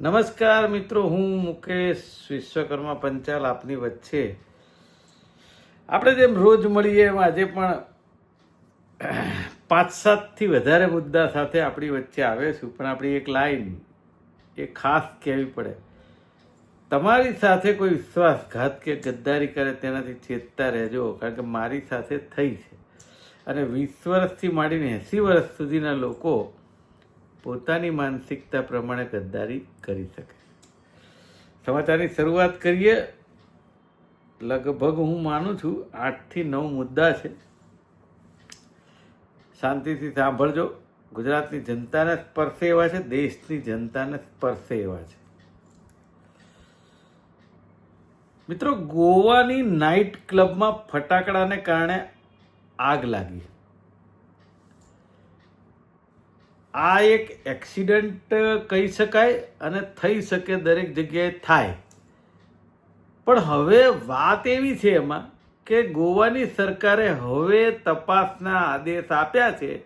નમસ્કાર મિત્રો, હું મુકેશ વિશ્વકર્મા પંચાલ આપની વચ્ચે. આપણે જેમ રોજ મળીએ એમ આજે પણ પાંચ સાતથી વધારે મુદ્દા સાથે આપણી વચ્ચે આવે છું, પણ આપણી એક લાઈન એ ખાસ કહેવી પડે. તમારી સાથે કોઈ વિશ્વાસઘાત કે ગદ્દારી કરે તેનાથી ચેતતા રહેજો, કારણ કે મારી સાથે થઈ છે. અને વીસ વર્ષથી માંડીને એંસી વર્ષ સુધીના લોકો પોતાની માનસિકતા પ્રમાણે ગદ્દારી કરી શકે. સમાચારની શરૂઆત કરીએ. લગભગ હું માનું છું આઠથી નવ મુદ્દા છે. શાંતિથી સાંભળજો. ગુજરાતની જનતાને સ્પર્શે એવા છે, દેશની જનતાને સ્પર્શે એવા છે. મિત્રો, ગોવાની નાઇટ ક્લબમાં ફટાકડાને કારણે આગ લાગી. આ એક એક્સિડન્ટ કહી શકાય અને થઈ શકે દરેક જગ્યાએ થાય. પણ હવે વાત એવી છે એમાં કે ગોવાની સરકારે હવે તપાસના આદેશ આપ્યા છે.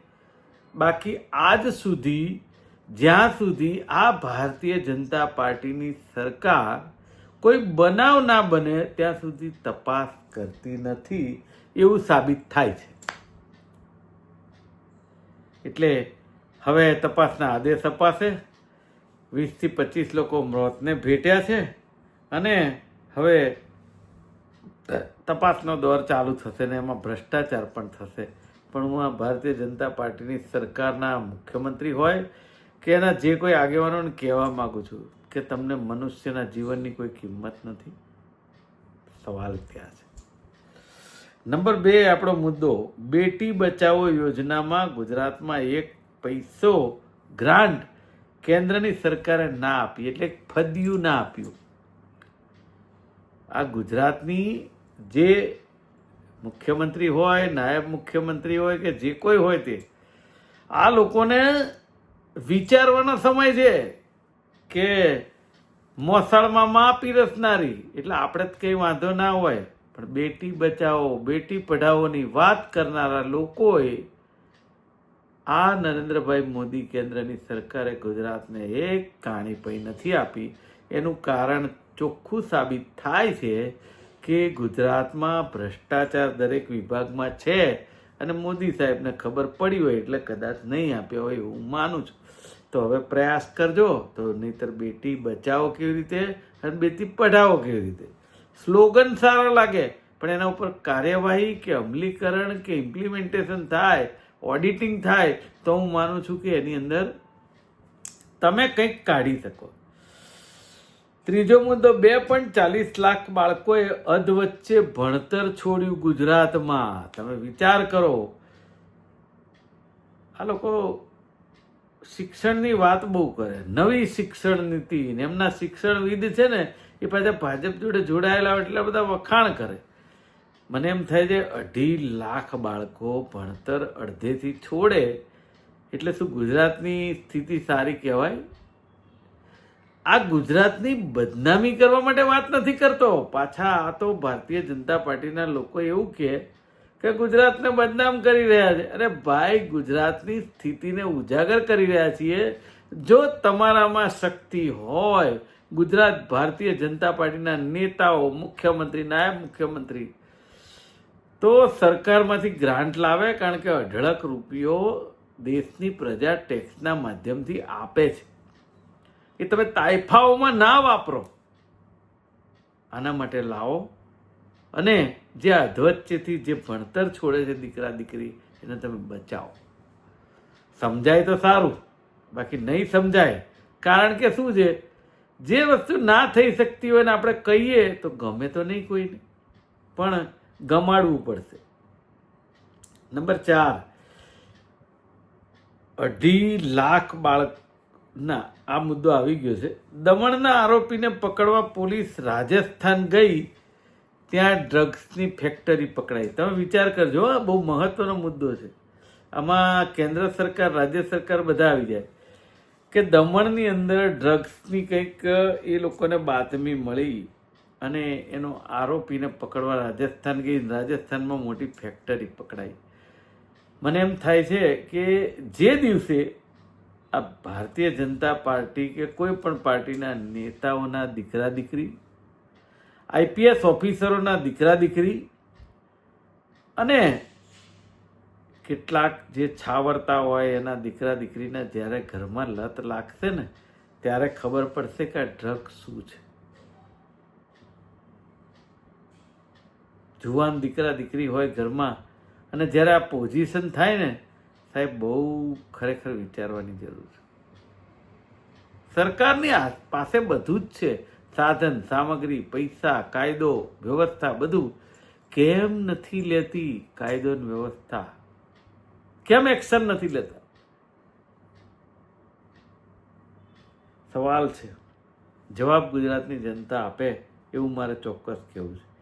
બાકી આજ સુધી, જ્યાં સુધી આ ભારતીય જનતા પાર્ટીની સરકાર કોઈ બનાવ ના બને, ત્યાં સુધી તપાસ કરતી નથી એવું સાબિત થાય છે. એટલે હવે તપાસના આદેશ અપાશે. વીસથી પચીસ લોકો મોતને ભેટ્યા છે અને હવે તપાસનો દોર ચાલુ થશે ને એમાં ભ્રષ્ટાચાર પણ થશે. પણ હું આ ભારતીય જનતા પાર્ટીની સરકારના મુખ્યમંત્રી હોય કે એના જે કોઈ આગેવાનોને કહેવા માગું છું કે તમને મનુષ્યના જીવનની કોઈ કિંમત નથી? સવાલ ત્યાં છે. નંબર બે આપણો મુદ્દો, બેટી બચાવો યોજનામાં ગુજરાતમાં એક પૈસો ગ્રાન્ટ કેન્દ્રની સરકારે ના આપી, એટલે ફદ્યું ના આપ્યું. આ ગુજરાતની જે મુખ્યમંત્રી હોય, નાયબ મુખ્યમંત્રી હોય કે જે કોઈ હોય તે, આ લોકોને વિચારવાનો સમય છે કે મોસાળમાં માં પીરસનારી, એટલે આપણે જ કંઈ વાંધો ના હોય, પણ બેટી બચાવો, બેટી પઢાઓની વાત કરનારા લોકોએ આ નરેન્દ્રભાઈ મોદી કેન્દ્રની સરકારે ગુજરાતને એક કાણી પૈ નથી આપી. એનું કારણ ચોખ્ખું સાબિત થાય છે કે ગુજરાતમાં ભ્રષ્ટાચાર દરેક વિભાગમાં છે અને મોદી સાહેબને ખબર પડી હોય એટલે કદાચ નહીં આપ્યા હોય એવું માનું છું. તો હવે પ્રયાસ કરજો. તો નહીતર બેટી બચાવો કેવી રીતે અને બેટી પઢાવો કેવી રીતે? સ્લોગન સારા લાગે, પણ એના ઉપર કાર્યવાહી કે અમલીકરણ કે ઇમ્પ્લિમેન્ટેશન થાય ઓડિટિંગ થાય તો હું માનું છું કે એની અંદર તમે કંઈક કાઢી શકો. ત્રીજો મુદ્દો, બે પોઈન્ટ ચાલીસ લાખ બાળકોએ અધ વચ્ચે ભણતર છોડ્યું ગુજરાતમાં. તમે વિચાર કરો. આ લોકો શિક્ષણની વાત બહુ કરે. નવી શિક્ષણ નીતિ એમના શિક્ષણવિદ છે ને, એ પાછા ભાજપ જોડે જોડાયેલા એટલા બધા વખાણ કરે. મને એમ થાય છે, અઢી લાખ બાળકો ભણતર અડધેથી છોડે, એટલે શું ગુજરાતની સ્થિતિ સારી કહેવાય? આ ગુજરાતની બદનામી કરવા માટે વાત નથી કરતો. પાછા આ તો ભારતીય જનતા પાર્ટીના લોકો એવું કહે કે ગુજરાતને બદનામ કરી રહ્યા છે. અરે ભાઈ, ગુજરાતની સ્થિતિને ઉજાગર કરી રહ્યા છીએ. જો તમારામાં શક્તિ હોય, ગુજરાત ભારતીય જનતા પાર્ટીના નેતાઓ, મુખ્યમંત્રી, નાયબ મુખ્યમંત્રી તો સરકારમાંથી ગ્રાન્ટ લાવે કારણ કે અઢળક રૂપિયો દેશની પ્રજા ટેક્સના માધ્યમથી આપે છે. એ તમે તાઇફાઓમાં ના વાપરો. આના માટે લાવો. અને જે અધવચ્ચેથી જે ભણતર છોડે છે દીકરા, દીકરી, એને તમે બચાવો. સમજાય તો સારું. બાકી નહીં સમજાય, કારણ કે શું છે? જે વસ્તુ ના થઈ શકતી હોય ને આપણે કહીએ તો ગમે તો નહીં કોઈને. પણ ગમાડવું પડશે. નંબર ચાર. અઢી લાખ બાળકના આ મુદ્દો આવી ગયો છે. દમણના આરોપીને પકડવા પોલીસ રાજસ્થાન ગઈ, ત્યાં ડ્રગ્સની ફેક્ટરી પકડાઈ. તમે વિચાર કરજો, આ બહુ મહત્વનો મુદ્દો છે. આમાં કેન્દ્ર સરકાર, રાજ્ય સરકાર બધા આવી જાય. કે દમણની અંદર ડ્રગ્સની કંઈક એ લોકોને બાતમી મળી અને એનો આરોપીને પકડવા રાજસ્થાન ગઈ. રાજસ્થાનમાં મોટી ફેક્ટરી પકડાઈ. મને એમ થાય છે કે જે દિવસે આ ભારતીય જનતા પાર્ટી કે કોઈ પણ પાર્ટીના નેતાઓના દીકરા દીકરી, આઈપીએસ ઓફિસરોના દીકરા દીકરી અને કેટલાક જે છાવરતા હોય એના દીકરા દીકરીના જ્યારે ઘરમાં લત લાગશે ને, ત્યારે ખબર પડશે કે આ ડ્રગ શું છે. જુવાન દીકરા દીકરી હોય ઘરમાં અને જ્યારે આ પોઝિશન થાય ને, સાહેબ, બહુ ખરેખર વિચારવાની જરૂર છે. સરકારની પાસે બધું જ છે. સાધન, સામગ્રી, પૈસા, કાયદો, વ્યવસ્થા બધું. કેમ નથી લેતી કાયદો વ્યવસ્થા? કેમ એક્શન નથી લેતા? સવાલ છે. જવાબ ગુજરાતની જનતા આપે એવું મારે ચોક્કસ કહેવું છે.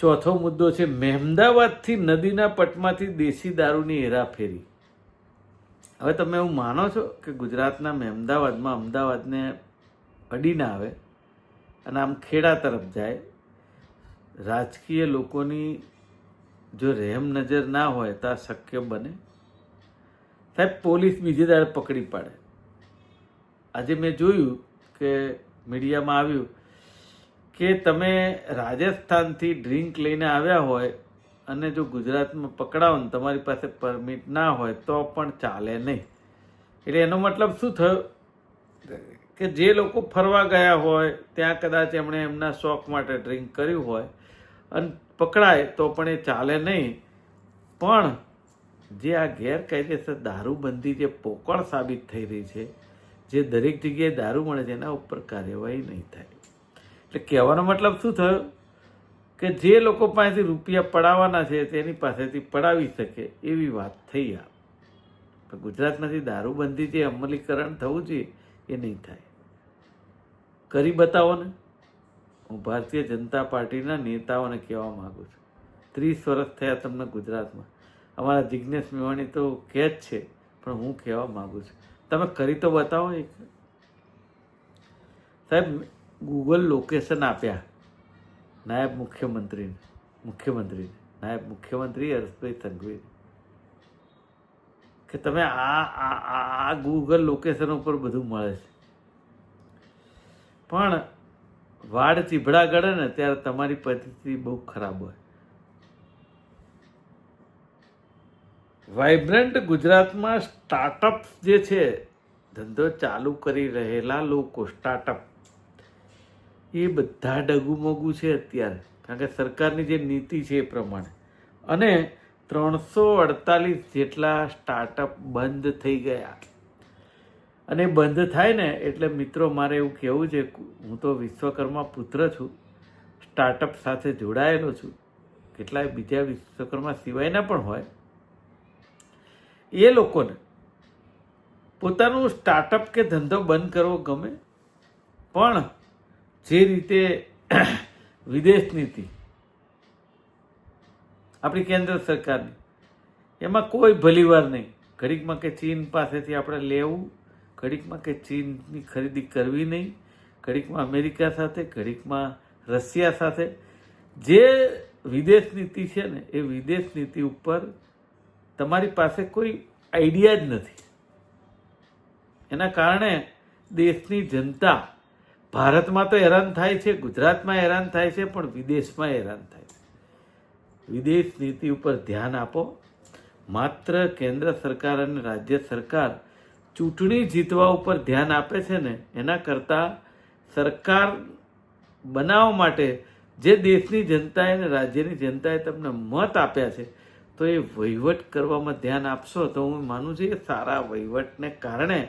ચોથો મુદ્દો છે, મહેમદાવાદથી નદીના પટમાંથી દેશી દારૂની હેરાફેરી. હવે તમે એવું માનો છો કે ગુજરાતના મહેમદાવાદમાં અમદાવાદને અડીને આવે અને આમ ખેડા તરફ જાય, રાજકીય લોકોની જો રહેમ નજર ના હોય તો આ શક્ય બને? સાહેબ, પોલીસ બીજે દાડે પકડી પાડે. આજે મેં જોયું કે મીડિયામાં આવ્યું કે તમે રાજસ્થાનથી ડ્રિંક લઈને આવ્યા હોય અને જો ગુજરાતમાં પકડાવો ને તમારી પાસે પરમિટ ના હોય તો પણ ચાલે નહીં. એટલે એનો મતલબ શું થયો? કે જે લોકો ફરવા ગયા હોય, ત્યાં કદાચ એમણે એમના શોખ માટે ડ્રિંક કર્યું હોય અને પકડાય તો પણ એ ચાલે નહીં. પણ જે આ ગેરકાયદેસર દારૂબંધી જે પોકળ સાબિત થઈ રહી છે, જે દરેક જગ્યાએ દારૂ મળે છે, એના ઉપર કાર્યવાહી નહીં થાય. એટલે કહેવાનો મતલબ શું થયો? કે જે લોકો પાસેથી રૂપિયા પડાવવાના છે, તેની પાસેથી પડાવી શકે એવી વાત થઈ આ. ગુજરાતમાંથી દારૂબંધી જે અમલીકરણ થવું જોઈએ, એ નહીં થાય. કરી બતાવો ને. હું ભારતીય જનતા પાર્ટીના નેતાઓને કહેવા માગું છું. ત્રીસ વર્ષ થયા તમને ગુજરાતમાં. અમારા જિજ્ઞેશ મેવાણી તો કહે જ છે, પણ હું કહેવા માગું છું. તમે કરી તો બતાવો એક. સાહેબ ગૂગલ લોકેશન આપ્યા. નાયબ મુખ્યમંત્રીને. મુખ્યમંત્રીને. નાયબ મુખ્યમંત્રી હર્ષભાઈ સંઘવી કે તમે આ આ આ ગૂગલ લોકેશન ઉપર બધું મળે છે. પણ વાડ ચીભડા ગળે ને ત્યારે તમારી પરિસ્થિતિ બહુ ખરાબ હોય. વાઇબ્રન્ટ ગુજરાતમાં સ્ટાર્ટઅપ જે છે, ધંધો ચાલુ કરી રહેલા લોકો સ્ટાર્ટઅપ એ બધા ડગુમગુ છે અત્યારે. કારણ કે સરકારની જે નીતિ છે એ પ્રમાણે. અને ત્રણસો અડતાલીસ જેટલા સ્ટાર્ટઅપ બંધ થઈ ગયા. અને બંધ થાય ને એટલે મિત્રો મારે એવું કહેવું છે, હું તો વિશ્વકર્મા પુત્ર છું સ્ટાર્ટઅપ સાથે જોડાયેલો છું. કેટલાય બીજા વિશ્વકર્મા સિવાયના પણ હોય. એ લોકોને પોતાનું સ્ટાર્ટઅપ કે ધંધો બંધ કરવો ગમે, પણ જે રીતે વિદેશ નીતિ આપણી કેન્દ્ર સરકારની, એમાં કોઈ ભલીવાર નહીં. ઘડીકમાં કે ચીન પાસેથી આપણે લેવું, ઘડીકમાં કે ચીનની ખરીદી કરવી નહીં, ઘડીકમાં અમેરિકા સાથે, ઘડીકમાં રશિયા સાથે. જે વિદેશ નીતિ છે ને, એ વિદેશ નીતિ ઉપર તમારી પાસે કોઈ આઈડિયા જ નથી. એના કારણે દેશની જનતા ભારતમાં તો હેરાન થાય છે, ગુજરાતમાં હેરાન થાય છે, પણ વિદેશમાં હેરાન થાય છે. વિદેશ નીતિ ઉપર ધ્યાન આપો. માત્ર કેન્દ્ર સરકાર અને રાજ્ય સરકાર ચૂંટણી જીતવા ઉપર ધ્યાન આપે છે ને, એના કરતાં સરકાર બનાવવા માટે જે દેશની જનતાએ અને રાજ્યની જનતાએ તમને મત આપ્યા છે, તો એ વહીવટ કરવામાં ધ્યાન આપશો તો હું માનું છું કે સારા વહીવટને કારણે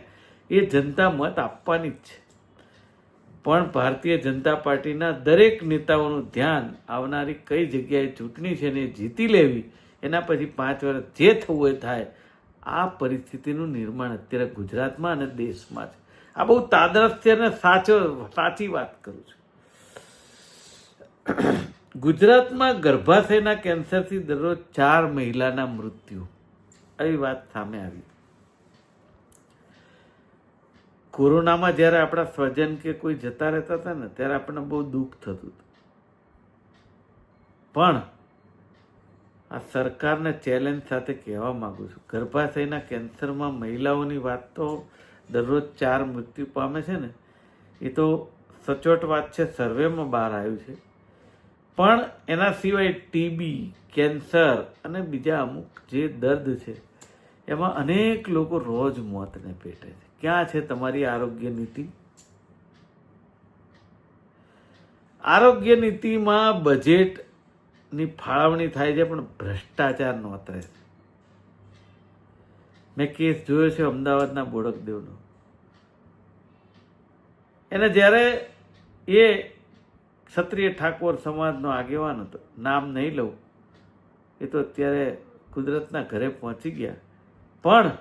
એ જનતા મત આપવાની જ છે. પણ ભારતીય જનતા પાર્ટીના દરેક નેતાઓનું ધ્યાન આવનારી કઈ જગ્યાએ ચૂંટણી છે ને જીતી લેવી, એના પછી પાંચ વર્ષ જે થવું એ થાય, આ પરિસ્થિતિનું નિર્માણ અત્યારે ગુજરાતમાં અને દેશમાં છે. આ બહુ તાદરસ્ય અને સાચો, સાચી વાત કરું છું. ગુજરાતમાં ગર્ભાશયના કેન્સરથી દરરોજ ચાર મહિલાના મૃત્યુ. આવી વાત સામે આવી. કોરોનામાં જ્યારે આપણા સ્વજન કે કોઈ જતા રહેતા હતા ને, ત્યારે આપણને બહુ દુઃખ થતું હતું. પણ આ સરકારને ચેલેન્જ સાથે કહેવા માગું છું. ગર્ભાશયના કેન્સરમાં મહિલાઓની વાત તો દરરોજ ચાર મૃત્યુ પામે છે ને, એ તો સચોટ વાત છે, સર્વેમાં બહાર આવ્યું છે. પણ એના સિવાય ટીબી કેન્સર અને બીજા અમુક જે દર્દ છે, એમાં અનેક લોકો રોજ મોતને પેટે છે. ક્યાં છે તમારી આરોગ્ય નીતિ? આરોગ્ય નીતિમાં બજેટની ફાળવણી થાય છે, પણ ભ્રષ્ટાચાર નોતરે છે. મેં કેસ જોયો છે અમદાવાદના બોડકદેવનો. એને જ્યારે એ ક્ષત્રિય ઠાકોર સમાજનો આગેવાન હતો, નામ નહીં લઉં, એ તો અત્યારે કુદરતના ઘરે પહોંચી ગયા. પણ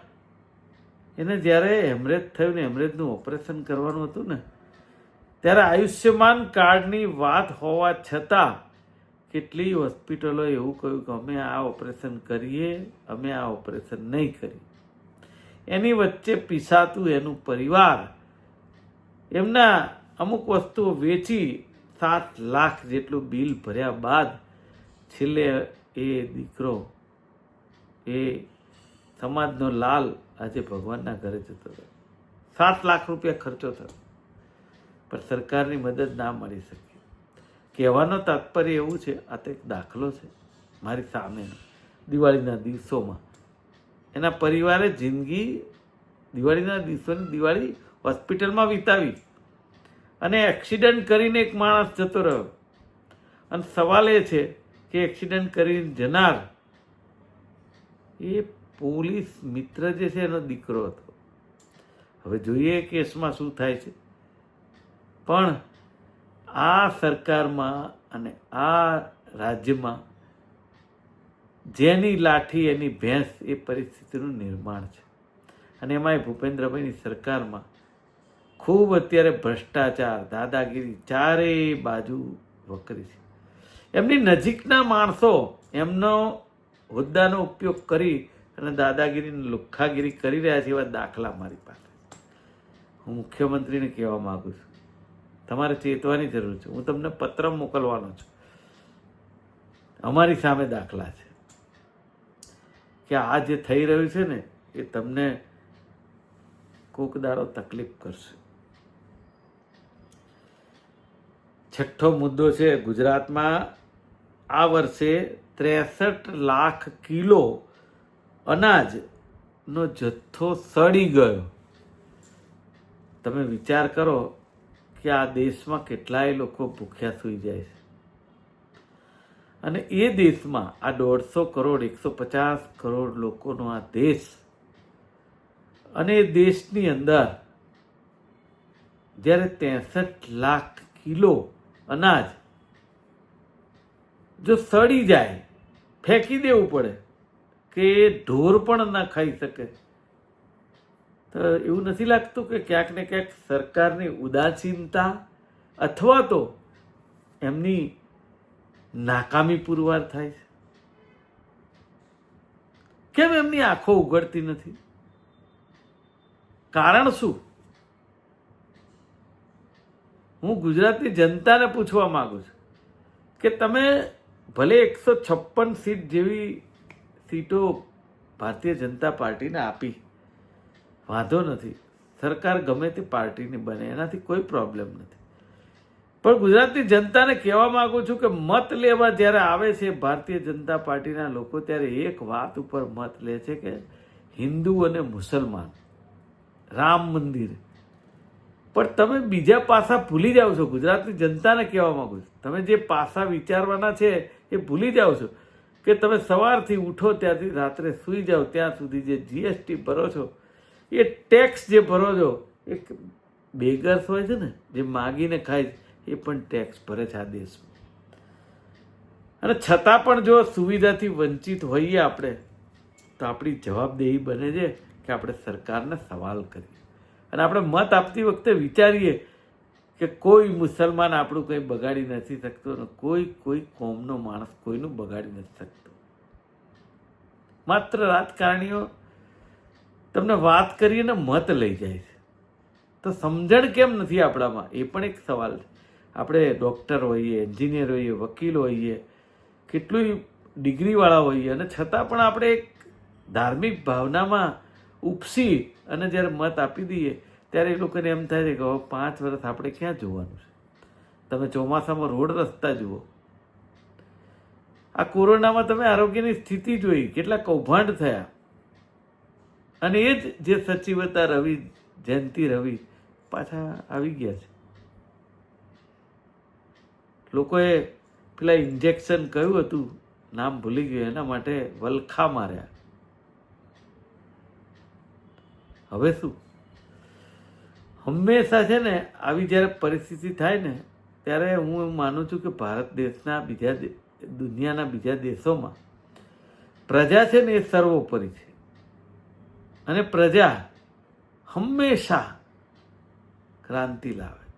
એને જ્યારે હેમરેજ થયું ને હેમરેજનું ઓપરેશન કરવાનું હતું ને, ત્યારે આયુષ્યમાન કાર્ડની વાત હોવા છતાં કેટલી હોસ્પિટલોએ એવું કહ્યું કે અમે આ ઓપરેશન કરીએ, અમે આ ઓપરેશન નહીં કરીએ. એની વચ્ચે પીસાતું એનું પરિવાર એમના અમુક વસ્તુઓ વેચી સાત લાખ જેટલું બિલ ભર્યા બાદ છેલ્લે એ દીકરો, એ સમાજનો લાલ આજે ભગવાનના ઘરે જતો રહ્યો. સાત લાખ રૂપિયા ખર્ચો થયો. પણ સરકારની મદદ ના મળી શકી. કહેવાનો તાત્પર્ય એવું છે, આ તો એક દાખલો છે, મારી સામેનો દિવાળીના દિવસોમાં. એના પરિવારે જિંદગી, દિવાળીના દિવસોની દિવાળી હોસ્પિટલમાં વિતાવી. અને એક્સિડન્ટ કરીને એક માણસ જતો રહ્યો. અને સવાલ એ છે કે એક્સિડન્ટ કરીને જનાર એ પોલીસ મિત્ર જે છે એનો દીકરો હતો. હવે જોઈએ કેસમાં શું થાય છે. પણ આ સરકારમાં અને આ રાજ્યમાં જેની લાઠી, એની ભેંસ એ પરિસ્થિતિનું નિર્માણ છે. અને એમાંય ભૂપેન્દ્રભાઈની સરકારમાં ખૂબ અત્યારે ભ્રષ્ટાચાર, દાદાગીરી ચારેય બાજુ વકરી છે. એમની નજીકના માણસો એમનો હોદ્દાનો ઉપયોગ કરી અને દાદાગીરી લુખ્ખાગીરી કરી રહ્યા છે એવા દાખલા મારી પાસે. હું મુખ્યમંત્રીને કહેવા માગું છું. તમારે ચેતવાની જરૂર છે. હું તમને પત્ર મોકલવાનો છું. અમારી સામે દાખલા છે કે આ જે થઈ રહ્યું છે ને, એ તમને કોક દાડો તકલીફ કરશે. છઠ્ઠો મુદ્દો છે ગુજરાતમાં આ વર્ષે ત્રેસઠ લાખ કિલો અનાજનો જથ્થો સડી ગયો. તમે વિચાર કરો કે આ દેશમાં કેટલાય લોકો ભૂખ્યા સૂઈ જાય છે. અને એ દેશમાં આ દોઢસો કરોડ, એકસો પચાસ કરોડ લોકોનો આ દેશ અને એ દેશની અંદર જ્યારે ત્રેસઠ લાખ કિલો અનાજ જો સડી જાય, ફેંકી દેવું પડે. કે ઢોર પણ ના ખાઈ શકે. તો એવું નથી લાગતું કે ક્યાંક ને ક્યાંક સરકારની ઉદાસીનતા અથવા તો એમની નાકામી પુરવાર થાય છે? કેમ એમની આંખો ઉઘડતી નથી? કારણ શું? હું ગુજરાતની જનતાને પૂછવા માગું છું કે તમે ભલે એકસો છપ્પન સીટ જેવી સીટો ભારતીય જનતા પાર્ટીને આપી. વાંધો નથી. સરકાર ગમે તે પાર્ટીની બને, એનાથી કોઈ પ્રોબ્લેમ નથી. પણ ગુજરાતની જનતાને કહેવા માંગુ છું કે મત લેવા જ્યારે આવે છે, ભારતીય જનતા પાર્ટીના લોકો ત્યારે એક વાત ઉપર મત લે છે કે હિન્દુ અને મુસલમાન, રામ મંદિર. પણ તમે બીજા પાસા ભૂલી જાઓ છો. ગુજરાતની જનતાને કહેવા માગું છું. તમે જે પાસા વિચારવાના છે એ ભૂલી જાઓ છો. કે તમે સવારથી ઉઠો ત્યાંથી રાત્રે સૂઈ જાઓ, ત્યાં સુધી જે જીએસટી ભરો છો, એ ટેક્સ જે ભરો છો, એ બેગર્સ હોય છે ને, જે માગીને ખાય એ પણ ટેક્સ ભરે છે આ દેશમાં. અને છતાં પણ જો સુવિધાથી વંચિત હોઈએ આપણે, તો આપણી જવાબદેહી બને છે કે આપણે સરકારને સવાલ કરીએ. અને આપણે મત આપતી વખતે વિચારીએ કે કોઈ મુસલમાન આપણું કંઈ બગાડી નથી શકતો ને કોઈ કોઈ કોમનો માણસ કોઈનું બગાડી નથી શકતો. માત્ર રાજકારણીઓ તમને વાત કરીને મત લઈ જાય છે. તો સમજણ કેમ નથી આપણામાં? એ પણ એક સવાલ છે. આપણે ડૉક્ટર હોઈએ, એન્જિનિયર હોઈએ, વકીલ હોઈએ કેટલું ડિગ્રીવાળા હોઈએ અને છતાં પણ આપણે એક ધાર્મિક ભાવનામાં ઉપસી અને જ્યારે મત આપી દઈએ ત્યારે એ લોકોને એમ થાય છે કે હવે પાંચ વર્ષ આપણે ક્યાં જોવાનું છે? તમે ચોમાસામાં રોડ રસ્તા જુઓ. આ કોરોનામાં તમે આરોગ્યની સ્થિતિ જોઈ, કેટલા કૌભાંડ થયા. અને એ જ જે સચિવ હતા રવિ, જયંતિ રવિ, પાછા આવી ગયા છે. લોકોએ પેલા ઇન્જેક્શન કયું હતું, નામ ભૂલી ગયું, એના માટે વલખા માર્યા. હવે શું? હંમેશા છે ને, આવી જ્યારે પરિસ્થિતિ થાય ને, ત્યારે હું એવું માનું છું કે ભારત દેશના બીજા દુનિયાના બીજા દેશોમાં પ્રજા છે ને એ સર્વોપરી છે. અને પ્રજા હંમેશા ક્રાંતિ લાવે.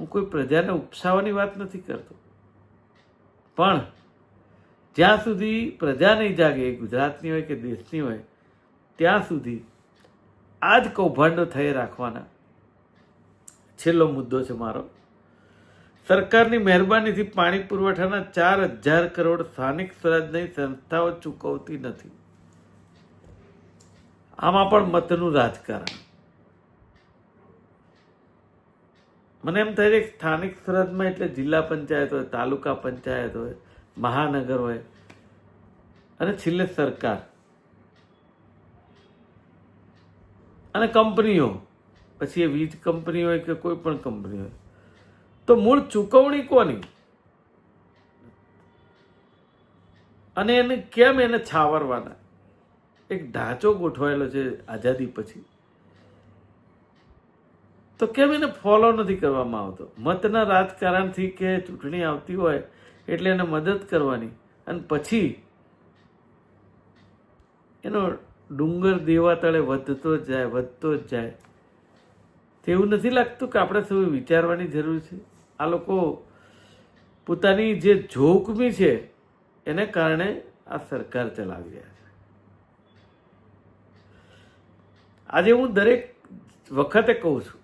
હું કોઈ પ્રજાને ઉપસાવવાની વાત નથી કરતો. પણ જ્યાં સુધી પ્રજા નહીં જાગે, ગુજરાતની હોય કે દેશની હોય, ત્યાં સુધી આ જ કૌભાંડો થઈ રાખવાના. છેલ્લો મુદ્દો છે મારો. સરકારની મહેરબાનીથી પાણી પુરવઠાના ચાર હજાર કરોડ સ્થાનિક સ્વરાજની સંસ્થાઓ ચૂકવતી નથી. આમાં પણ મતનું રાજકારણ. મને એમ થાય છે સ્થાનિક સ્વરાજમાં એટલે જિલ્લા પંચાયત હોય, તાલુકા પંચાયત હોય, મહાનગર હોય, અને છેલ્લે સરકાર. અને કંપનીઓ. પછી એ વીજ કંપની હોય કે કોઈ પણ કંપની હોય. તો મૂળ ચૂકવણી કોની? અને એને કેમ એને છાવરવાના? એક ઢાંચો ગોઠવાયેલો છે આઝાદી પછી. તો કેમ એને ફોલો નથી કરવામાં આવતો? મતના રાજકારણથી કે ચૂંટણી આવતી હોય એટલે એને મદદ કરવાની. અને પછી એનો ડુંગર દેવા તળે વધતો જાય, વધતો જ જાય. તેવું નથી લાગતું કે આપણે સૌ વિચારવાની જરૂર છે? આ લોકો પોતાની જે જોખમી છે, એને કારણે આ સરકાર ચલાવી રહ્યા છે. આજે હું દરેક વખતે કહું છું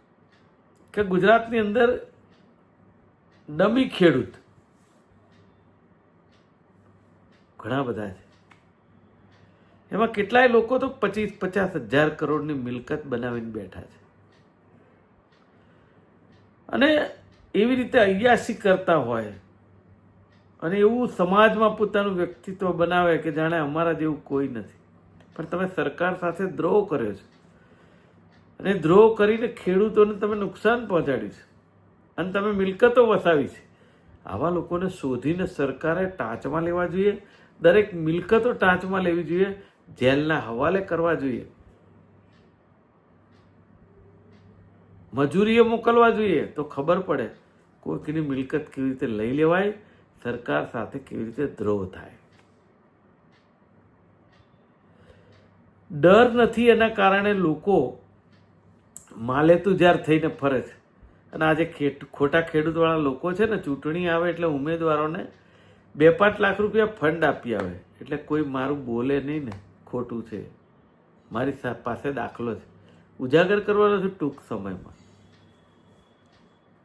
કે ગુજરાતની અંદર ડમી ખેડૂત ઘણા બધા છે. એમાં કેટલાય લોકો તો પચીસ પચાસ હજાર કરોડની મિલકત બનાવીને બેઠા છે. અને એવી રીતે અયાસી કરતા હોય અને એવું સમાજમાં પોતાનું વ્યક્તિત્વ બનાવે કે જાણે અમારા જેવું કોઈ નથી. પણ તમે સરકાર સાથે દ્રોહ કર્યો છે. અને દ્રોહ કરીને ખેડૂતોને તમે નુકસાન પહોંચાડ્યું છે. અને તમે મિલકતો વસાવી છે. આવા લોકોને શોધીને સરકારે ટાંચમાં લેવા જોઈએ. દરેક મિલકતો ટાંચમાં લેવી જોઈએ. જેલના હવાલે કરવા જોઈએ. મજૂરીએ મોકલવા જોઈએ તો ખબર પડે કોઈકની મિલકત કેવી રીતે લઈ લેવાય, સરકાર સાથે કેવી રીતે દ્રોહ થાય. ડર નથી એના કારણે લોકો માલેતુજાર થઈને ફરે છે. અને આજે ખેટ, ખોટા ખેડૂતવાળા લોકો છે ને, ચૂંટણી આવે એટલે ઉમેદવારોને બે પાંચ લાખ રૂપિયા ફંડ આપી આવે. એટલે કોઈ મારું બોલે નહીં ને. ખોટું છે. મારી પાસે દાખલો છે. ઉજાગર કરવાનો છે ટૂંક સમયમાં.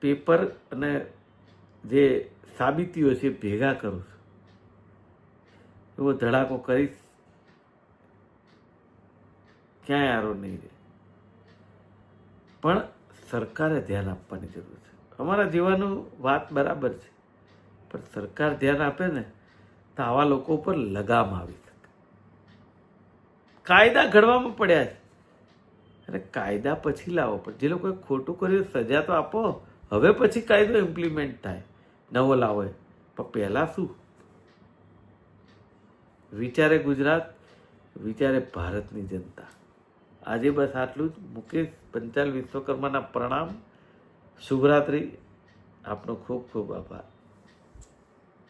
પેપર અને જે સાબિતીઓ છે ભેગા કરું છું. એવો ધડાકો કરીશ. ક્યાંય આરો નહીં રહે. પણ સરકારે ધ્યાન આપવાની જરૂર છે. અમારા જીવાનું વાત બરાબર છે. પણ સરકાર ધ્યાન આપે ને તો આવા લોકો ઉપર લગામ આવી કાયદા ઘડવામાં પડ્યા છે. અરે કાયદા પછી લાવો, પણ જે લોકોએ ખોટું કર્યું, સજા તો આપો. હવે પછી કાયદો ઇમ્પ્લિમેન્ટ થાય. નવો લાવો પણ પહેલાં શું? વિચારે ગુજરાત, વિચારે ભારતની જનતા. આજે બસ આટલું જ. મુકેશ પંચાલ વિશ્વકર્માના પ્રણામ. શુભરાત્રિ. આપનો ખૂબ ખૂબ આભાર.